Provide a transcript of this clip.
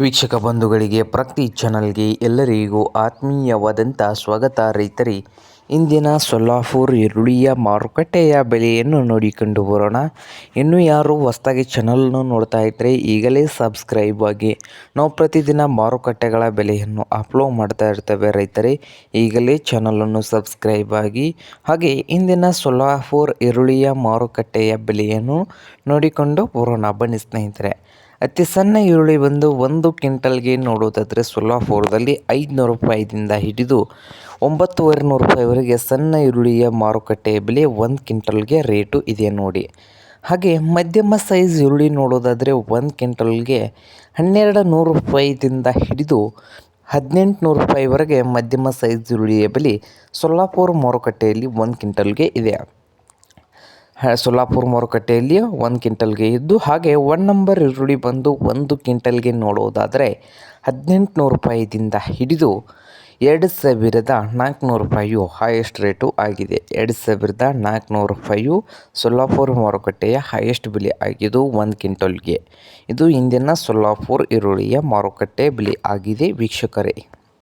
ವೀಕ್ಷಕ ಬಂಧುಗಳಿಗೆ, ಪ್ರತಿ ಚಾನಲ್ಗೆ ಎಲ್ಲರಿಗೂ ಆತ್ಮೀಯವಾದಂಥ ಸ್ವಾಗತ. ರೈತರಿ, ಇಂದಿನ ಸೊಲ್ಲಾಪುರ್ ಈರುಳ್ಳಿಯ ಮಾರುಕಟ್ಟೆಯ ಬೆಲೆಯನ್ನು ನೋಡಿಕೊಂಡು ಬರೋಣ. ಇನ್ನು ಯಾರು ಹೊಸದಾಗಿ ಚಾನಲ್ನ ನೋಡ್ತಾ ಇದ್ದರೆ ಈಗಲೇ ಸಬ್ಸ್ಕ್ರೈಬ್ ಆಗಿ. ನಾವು ಪ್ರತಿದಿನ ಮಾರುಕಟ್ಟೆಗಳ ಬೆಲೆಯನ್ನು ಅಪ್ಲೋಡ್ ಮಾಡ್ತಾ ಇರ್ತೇವೆ ರೈತರೇ. ಈಗಲೇ ಚಾನಲನ್ನು ಸಬ್ಸ್ಕ್ರೈಬ್ ಆಗಿ. ಹಾಗೆ ಇಂದಿನ ಸೊಲ್ಲಾಪುರ್ ಈರುಳ್ಳಿಯ ಮಾರುಕಟ್ಟೆಯ ಬೆಲೆಯನ್ನು ನೋಡಿಕೊಂಡು ಬರೋಣ ಬನ್ನಿ ಸ್ನೇಹಿತರೆ. ಅತಿ ಸಣ್ಣ ಈರುಳ್ಳಿ ಬಂದು ಒಂದು ಕ್ವಿಂಟಲ್ಗೆ ನೋಡೋದಾದರೆ ಸೊಲ್ಲಾಪುರದಲ್ಲಿ ಐದುನೂರು ರೂಪಾಯಿದಿಂದ ಹಿಡಿದು ಒಂಬತ್ತುವರೆ ನೂರು ರೂಪಾಯಿವರೆಗೆ ಸಣ್ಣ ಈರುಳ್ಳಿಯ ಮಾರುಕಟ್ಟೆಯ ಬೆಲೆ ಒಂದು ಕ್ವಿಂಟಲ್ಗೆ ರೇಟು ಇದೆ ನೋಡಿ. ಹಾಗೆ ಮಧ್ಯಮ ಸೈಜ್ ಈರುಳ್ಳಿ ನೋಡೋದಾದರೆ ಒಂದು ಕ್ವಿಂಟಲ್ಗೆ ಹನ್ನೆರಡು ನೂರು ರೂಪಾಯಿದಿಂದ ಹಿಡಿದು ಹದಿನೆಂಟು ನೂರು ರೂಪಾಯಿವರೆಗೆ ಮಧ್ಯಮ ಸೈಜ್ ಈರುಳ್ಳಿಯ ಬೆಲೆ ಸೊಲ್ಲಾಪುರ ಮಾರುಕಟ್ಟೆಯಲ್ಲಿ ಒಂದು ಕ್ವಿಂಟಲ್ಗೆ ಇದೆ. ಸೊಲ್ಲಾಪುರ ಮಾರುಕಟ್ಟೆಯಲ್ಲಿ ಒಂದು ಕ್ವಿಂಟಲ್ಗೆ ಇದ್ದು, ಹಾಗೆ ಒನ್ ನಂಬರ್ ಈರುಳ್ಳಿ ಬಂದು ಒಂದು ಕ್ವಿಂಟಲ್ಗೆ ನೋಡೋದಾದರೆ ಹದಿನೆಂಟುನೂರು ರೂಪಾಯಿದಿಂದ ಹಿಡಿದು ಎರಡು ಸಾವಿರದ ನಾಲ್ಕುನೂರು ರೂಪಾಯಿಯು ಹೈಯೆಸ್ಟ್ ರೇಟು ಆಗಿದೆ. ಎರಡು ಸಾವಿರದ ನಾಲ್ಕುನೂರು ರೂಪಾಯಿಯು ಸೊಲ್ಲಾಪುರ ಮಾರುಕಟ್ಟೆಯ ಹೈಯೆಸ್ಟ್ ಬೆಲೆ ಆಗಿದ್ದು, ಒಂದು ಕ್ವಿಂಟಲ್ಗೆ. ಇದು ಇಂದಿನ ಸೊಲ್ಲಾಪುರ ಈರುಳ್ಳಿಯ ಮಾರುಕಟ್ಟೆ ಬೆಲೆ ಆಗಿದೆ. ವೀಕ್ಷಕರೇ